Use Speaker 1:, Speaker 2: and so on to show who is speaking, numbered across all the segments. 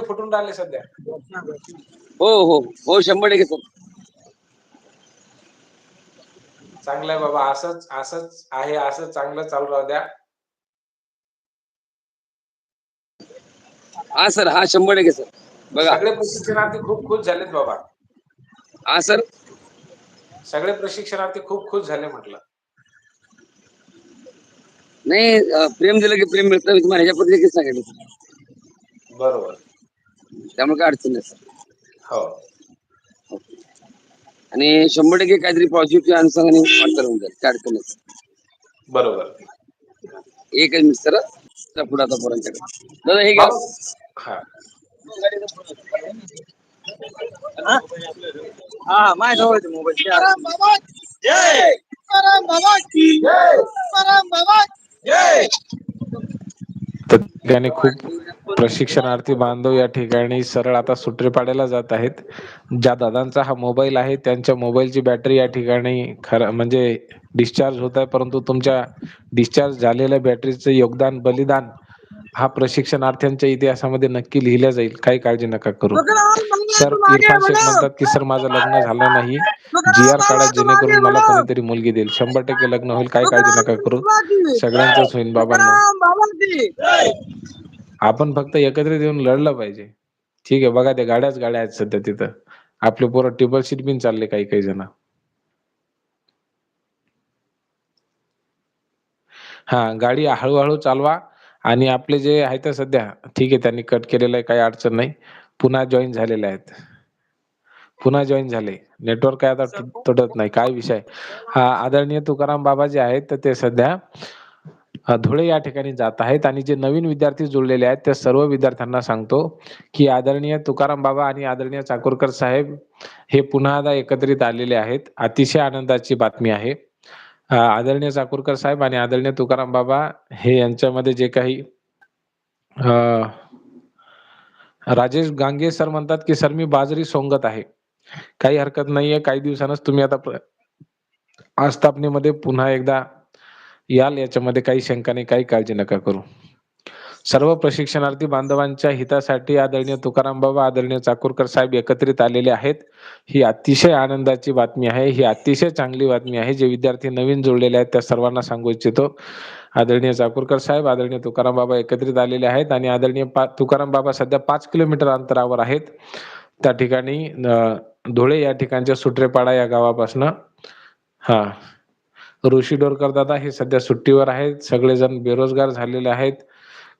Speaker 1: फुटून राहिले सध्या.
Speaker 2: हो हो. हो शंभर टक्के सर.
Speaker 1: चांगलं आहे बाबा. असंच असंच आहे असं चांगलं चालू राहू द्या.
Speaker 2: हा सर. हा शंभर टक्के सर. बघा.
Speaker 1: सगळे प्रशिक्षणार्थी खूप खुश झालेत बाबा.
Speaker 2: हा सर.
Speaker 1: सगळे प्रशिक्षणार्थी खूप खुश झाले म्हटलं.
Speaker 2: नाही अं, प्रेम दिलं की प्रेम मिळतं. मी तुम्हाला ह्याच्या पद्धतीने सांगितलं.
Speaker 1: बरोबर.
Speaker 2: त्यामुळे काय अडचण नाही सर.
Speaker 1: हो.
Speaker 2: आणि शंभर टक्के काहीतरी पॉझिटिव्ह अनुषंगाने वाटतं राहून जाईल काय अडचण नाही.
Speaker 1: बरोबर.
Speaker 2: एकच मिस्टर पुढे आता पोरांच्याकडे. दादा हे घ्या.
Speaker 1: हा.
Speaker 2: हा माझ्या जवळ मोबाईल.
Speaker 1: तर त्याने खूप प्रशिक्षणार्थी बांधव या ठिकाणी सरळ आता सुट्रेपाड्याला जात आहेत. ज्या दादांचा हा मोबाईल आहे त्यांच्या मोबाईलची बॅटरी या ठिकाणी खरं म्हणजे डिस्चार्ज होत आहे परंतु तुमच्या डिस्चार्ज झालेल्या बॅटरीचं योगदान बलिदान हा प्रशिक्षणार्थ्यांच्या इतिहासामध्ये नक्की लिहिला जाईल. काही काळजी नका करू. सर इरफान शेख म्हणतात की सर माझं लग्न झालं नाही. जी आर काढा जेणेकरून मला कोणीतरी मुलगी देईल. शंभर टक्के लग्न होईल काही काळजी नका करू. सगळ्यांचंच होईल बाबांनो. आपण फक्त एकत्रित येऊन लढलं पाहिजे. ठीक आहे बघा ते गाड्याच गाड्या आहेत सध्या तिथं. आपले पोरं टिबल सीट बिन चालले काही काही जण. हा गाडी हळूहळू चालवा आणि आपले जे आहे तर सध्या ठीक आहे त्यांनी कट केलेलं आहे काही अडचण नाही. पुन्हा जॉईन झालेले आहेत. पुन्हा जॉईन झाले. नेटवर्क काय आता तुटत नाही काय विषय? हा आदरणीय तुकाराम बाबा जे आहेत तर ते सध्या धुळे या ठिकाणी जात आहेत आणि जे नवीन विद्यार्थी जुळलेले आहेत त्या सर्व विद्यार्थ्यांना सांगतो की आदरणीय तुकाराम बाबा आणि आदरणीय चाकूरकर साहेब हे पुन्हा एकदा एकत्रित आलेले आहेत. अतिशय आनंदाची बातमी आहे. आदरणीय चाकूरकर साहेब आणि आदरणीय तुकाराम बाबा हे यांच्यामध्ये जे काही राजेश गांगे सर म्हणतात की सर मी बाजरी सोंगत आहे. काही हरकत नाहीये. काही दिवसांच तुम्ही आता आस्थापनेमध्ये पुन्हा एकदा याल याच्यामध्ये काही शंका नाही काही काळजी नका करू. सर्व प्रशिक्षणार्थी बांधवांच्या हितासाठी आदरणीय तुकाराम बाबा आदरणीय चाकूरकर साहेब एकत्रित आलेले आहेत. ही अतिशय आनंदाची बातमी आहे. ही अतिशय चांगली बातमी आहे. जे विद्यार्थी नवीन जोडलेले आहेत त्या सर्वांना सांगू इच्छितो. आदरणीय चाकूरकर साहेब आदरणीय तुकाराम बाबा एकत्रित आलेले आहेत आणि आदरणीय पा तुकाराम बाबा सध्या पाच किलोमीटर अंतरावर आहेत. त्या ठिकाणी अं, धुळे या ठिकाणच्या सुटरेपाडा या गावापासनं हा ऋषी डोरकर दादा हे सध्या सुट्टीवर आहेत. सगळेजण बेरोजगार झालेले आहेत.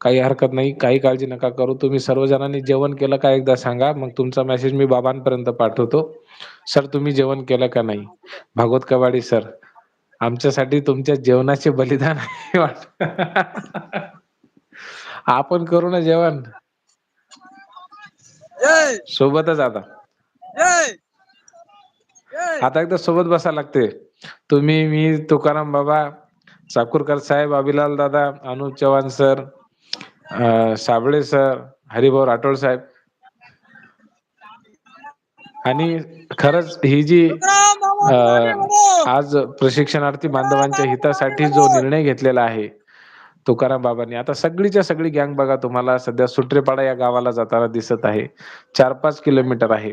Speaker 1: काही हरकत नाही काही काळजी नका करू. तुम्ही सर्वजणांनी जेवण केलं का एकदा सांगा. मग तुमचा मेसेज मी बाबांपर्यंत पाठवतो. सर तुम्ही जेवण केलं का नाही? भागवत कवाडी सर आमच्यासाठी तुमच्या जेवणाचे बलिदान आहे. आपण करू ना जेवण? सोबतच आता. आता एकदा सोबत बसा लागते. तुम्ही मी तुकाराम बाबा चाकूरकर साहेब अभिलाल दादा अनुप चव्हाण सर साबळे सर हरिभाऊ राठोड साहेब. आणि खरंच ही जी आज प्रशिक्षणार्थी बांधवांच्या हितासाठी जो निर्णय घेतलेला आहे तुकाराम बाबांनी आता सगळीच्या सगळी गँग बघा तुम्हाला सध्या सुट्रेपाडा या गावाला जाताना दिसत आहे. चार पाच किलोमीटर आहे.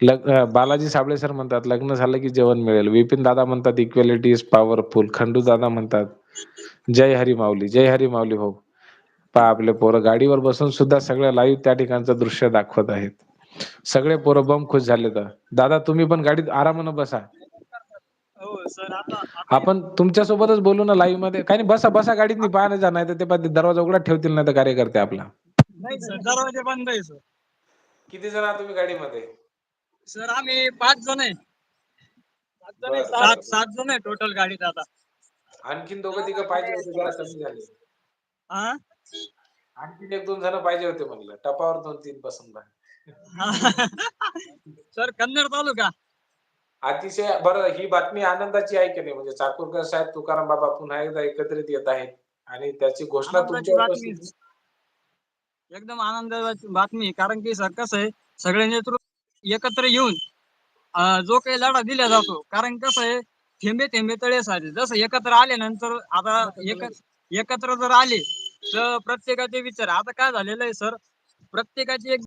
Speaker 1: बालाजी साबळे सर म्हणतात लग्न झालं की जेवण मिळेल. विपिन दादा म्हणतात इक्वेलिटी इज पॉवरफुल खंडू दादा म्हणतात जय हरी माऊली जय हरी माऊली भाऊ. पहा आपले पोरं गाडीवर बसून सुद्धा सगळं लाईव्ह त्या ठिकाणचं दृश्य दाखवत आहेत. सगळे पोरं बम खुश झाले तर. दादा तुम्ही पण गाडीत आरामानं बसा. आपण तुमच्या सोबतच बोलू ना लाईव्हमध्ये. काही नाही बसा बसा गाडीत नाही पाहा जा नाही ते दरवाजा उघडा ठेवतील नाही तर कार्यकर्ते आपला.
Speaker 3: दरवाजे बंद आहे सर.
Speaker 1: किती जण आहात तुम्ही गाडीमध्ये?
Speaker 3: सर आम्ही पाच जण आहे. सात जण आहे,
Speaker 1: बरं.
Speaker 3: सात सात जण आहे टोटल गाडीत आता.
Speaker 1: आणखीन दोघं तिघं पाहिजे होते जरा कमी झाले.
Speaker 3: हा?
Speaker 1: आणखीन एक दोन जण पाहिजे होते म्हणलं. टपावर दोन तीन पसंत
Speaker 3: सर कन्नड तालुका.
Speaker 1: अतिशय बरं ही बातमी आनंदाची आहे की नाही? म्हणजे चाकूरकर साहेब तुकाराम बाबा पुन्हा एकदा एकत्रित येत आहेत आणि त्याची घोषणा
Speaker 3: आनंदाची
Speaker 1: तुमच्या
Speaker 3: बातमी.
Speaker 1: उपस्थितीत-
Speaker 3: एकदम आनंदाची बातमी आहे. कारण की सर कसं आहे सगळे नेतृत्व एकत्र येऊन जो काही लढा दिला जातो. कारण कसं आहे थेंबे थेंबे तळे साधे. जसं एकत्र आल्यानंतर आता एक एकत्र जर आले तर प्रत्येकाचे विचार. आता काय झालेलं आहे सर? प्रत्येकाची एक